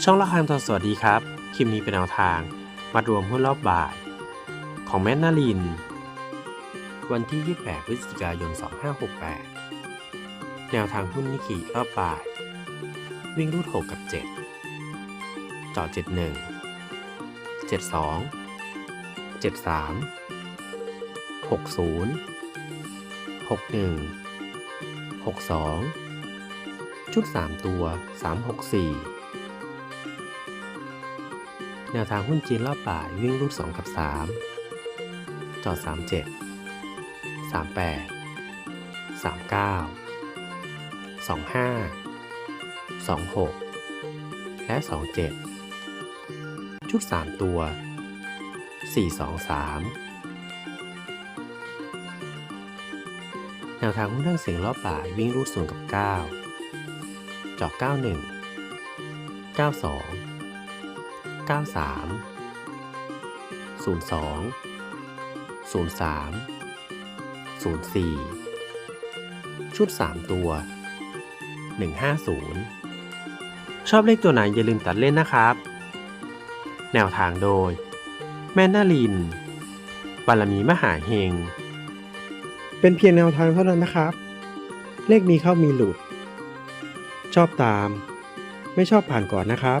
ช่องละครทองสวัสดีครับ คลิปนี้เป็นแนวทาง มารวมหุ้นรอบบ่าย ของแมนนาลิน วันที่ 28 พฤศจิกายน 2568 แนวทางหุ้นนิกิรอบบ่าย วิ่งรูด 6 กับ7จอ71 72 73 60 61 62 ชุด 3 ตัว 364 แนวทางหุ้นจีนรอบบ่ายวิ่งรูด2กับ 3 จอด 37 38 39 25 26 และ 27 ชุด 3 ตัว 4 2 3 แนวทางหุ้นทั้งเสียงรอบบ่ายวิ่งรูด0กับ 9 จอก91 92 93 02 03 04 ชุด 3 ตัว 150 ชอบเลขตัวไหนอย่าลืมตัดเล่นนะครับ แนวทางโดย แม่นาลิน บารมีมหาเฮง เป็นเพียงแนวทางเท่านั้นนะครับ เลขมีเข้ามีหลุด ชอบตาม ไม่ชอบผ่านก่อนนะครับ